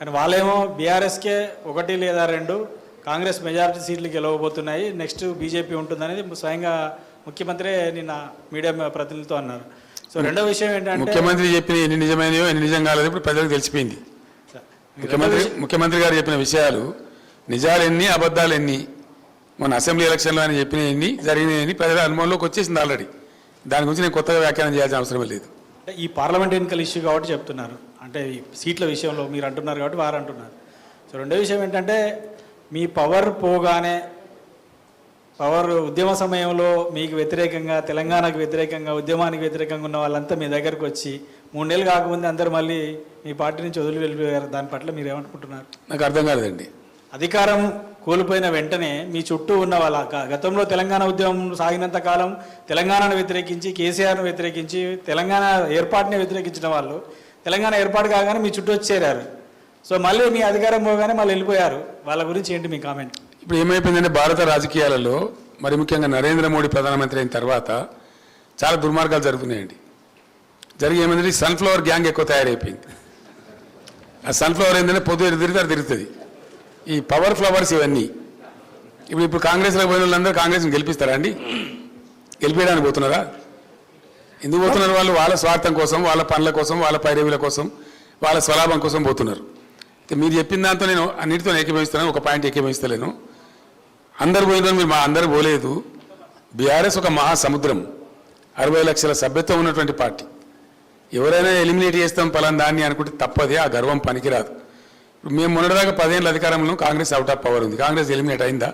కానీ వాళ్ళేమో బీఆర్ఎస్కే ఒకటి లేదా రెండు కాంగ్రెస్ మెజారిటీ సీట్లు గెలవబోతున్నాయి నెక్స్ట్ బీజేపీ ఉంటుందనేది స్వయంగా ముఖ్యమంత్రి నిన్న మీడియా ప్రతినిధులతో అన్నారు. సో రెండో విషయం ఏంటంటే ముఖ్యమంత్రి చెప్పిన ఎన్ని నిజమైనయో ఎన్ని నిజం కాలేదు ఇప్పుడు ప్రజలకు తెలిసిపోయింది. ముఖ్యమంత్రి ముఖ్యమంత్రి గారు చెప్పిన విషయాలు నిజాలు ఎన్ని అబద్ధాలు ఎన్ని? మొన్న అసెంబ్లీ ఎలక్షన్లో ఆయన చెప్పిన ఎన్ని జరిగినాయని ప్రజల అనుభవంలోకి వచ్చేసింది ఆల్రెడీ. దాని గురించి నేను కొత్తగా వ్యాఖ్యానం చేయాల్సిన అవసరం లేదు. ఈ పార్లమెంట్ ఎన్నికల ఇష్యూ కాబట్టి చెప్తున్నారు. అంటే ఈ సీట్ల విషయంలో మీరు అంటున్నారు కాబట్టి వారు అంటున్నారు. సో రెండో విషయం ఏంటంటే మీ పవర్ పోగానే పవర్ ఉద్యమ సమయంలో మీకు వ్యతిరేకంగా తెలంగాణకు వ్యతిరేకంగా ఉద్యమానికి వ్యతిరేకంగా ఉన్న వాళ్ళంతా మీ దగ్గరకు వచ్చి మూడు నెలలు కాకముందే అందరూ మళ్ళీ మీ పార్టీ నుంచి వదిలి వెళ్ళిపోయారు. దాని పట్ల మీరు ఏమనుకుంటున్నారు? నాకు అర్థం కాలేదండి. అధికారం కోల్పోయిన వెంటనే మీ చుట్టూ ఉన్న వాళ్ళ గతంలో తెలంగాణ ఉద్యమం సాగినంత కాలం తెలంగాణను వ్యతిరేకించి కేసీఆర్ను వ్యతిరేకించి తెలంగాణ ఏర్పాటుని వ్యతిరేకించిన వాళ్ళు తెలంగాణ ఏర్పాటు కాగానే మీ చుట్టూ వచ్చి చేరారు. సో మళ్ళీ మీ అధికారం పోగానే మళ్ళీ వెళ్ళిపోయారు. వాళ్ళ గురించి ఏంటి మీ కామెంట్? ఇప్పుడు ఏమైపోయిందంటే భారత రాజకీయాలలో మరి ముఖ్యంగా నరేంద్ర మోడీ ప్రధానమంత్రి అయిన తర్వాత చాలా దుర్మార్గాలు జరుగుతున్నాయండి. జరిగి ఏమైందంటే సన్ఫ్లవర్ గ్యాంగ్ ఎక్కువ తయారైపోయింది. ఆ సన్ఫ్లవర్ ఏంటంటే పొద్దు తిరిగితే అది తిరుగుతుంది. ఈ పవర్ ఫ్లవర్స్ ఇవన్నీ. ఇప్పుడు ఇప్పుడు కాంగ్రెస్లో పోయిన వాళ్ళందరూ కాంగ్రెస్ని గెలిపిస్తారా అండి? గెలిపేయడానికి పోతున్నారా? ఎందుకు పోతున్నారు వాళ్ళు? వాళ్ళ స్వార్థం కోసం వాళ్ళ పనుల కోసం వాళ్ళ పైరవీల కోసం వాళ్ళ స్వలాభం కోసం పోతున్నారు. మీరు చెప్పిన దాంతో నేను అన్నిటితో ఏకీభవిస్తున్నాను ఒక పాయింట్ ఏకీభవిస్తలేను. అందరు పోయిన మీరు మా అందరు పోలేదు. బీఆర్ఎస్ ఒక మహాసముద్రం. అరవై లక్షల సభ్యత్వం ఉన్నటువంటి పార్టీ. ఎవరైనా ఎలిమినేట్ చేస్తాం పలాన్ దాన్ని అనుకుంటే తప్పదే ఆ గర్వం పనికిరాదు. మేము మొన్నటిదాకా పదేళ్ళ అధికారంలో కాంగ్రెస్ అవుట్ ఆఫ్ పవర్ ఉంది. కాంగ్రెస్ ఎలిమినేట్ అయిందా?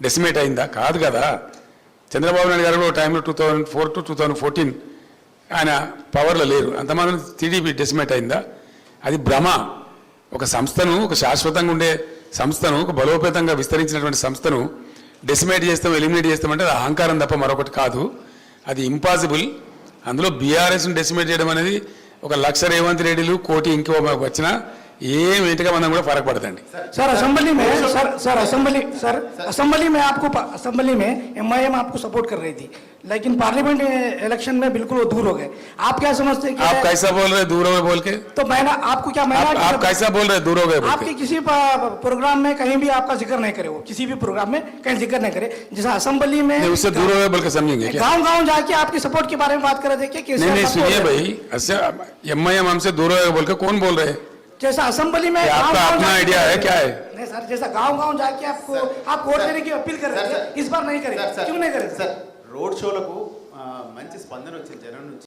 డెసిమేట్ అయిందా? కాదు కదా. చంద్రబాబు నాయుడు గారు కూడా టైంలో two thousand four to two thousand fourteen ఆయన పవర్లో లేరు. అంతమాత్రం టీడీపీ డెసిమేట్ అయిందా? అది భ్రమ. ఒక సంస్థను ఒక శాశ్వతంగా ఉండే సంస్థను ఒక బలోపేతంగా విస్తరించినటువంటి సంస్థను డెసిమేట్ చేస్తాం ఎలిమినేట్ చేస్తామంటే అది అహంకారం తప్ప మరొకటి కాదు. అది ఇంపాసిబుల్ అందులో బీఆర్ఎస్ను డెసిమేట్ చేయడం అనేది ఒక లక్ష రేవంత్ రెడ్డిలు కోటి ఇంకో వచ్చినా ఏం ఇంటిగా మనం కూడా ఫరక పడదండి सर असेंबली में sir sir assembly sir assembly में आपको असेंबली में एमआईएम आपको सपोर्ट कर रही थी लेकिन पार्लियामेंट इलेक्शन में बिल्कुल वो दूर हो गए आप क्या समझते हैं आप कि कैसा बोल रहे दूर हो गए बोल के तो मैंने आपको क्या आप, मैंने आप कैसा बोल रहे दूर हो गए बोल आपके के किसी प- प्रोग्राम में कहीं भी आपका जिक्र नहीं करे वो किसी भी प्रोग्राम में कहीं जिक्र नहीं करे जैसा असेंबली में नहीं उससे दूर हो गए बोल के समझेंगे क्या गांव गांव जाके आपके सपोर्ट के बारे में बात कर रहे थे कि नहीं केसीआर नहीं का सुनिए support है। भाई अच्छा एम आई एम हमसे दूर हो गए बोल के कौन बोल रहे हैं जैसा असेंबली में ये आपका गाँव-गाँव अपना जाके- आइडिया है क्या है नहीं सर जैसा गांव गांव जाके आपको आप वोट देने की अपील कर रहे थे इस बार नहीं करेंगे क्यों नहीं करेंगे సార్ రోడ్ షోలకు ఆ, మంచి స్పందన వచ్చింది జనం నుంచి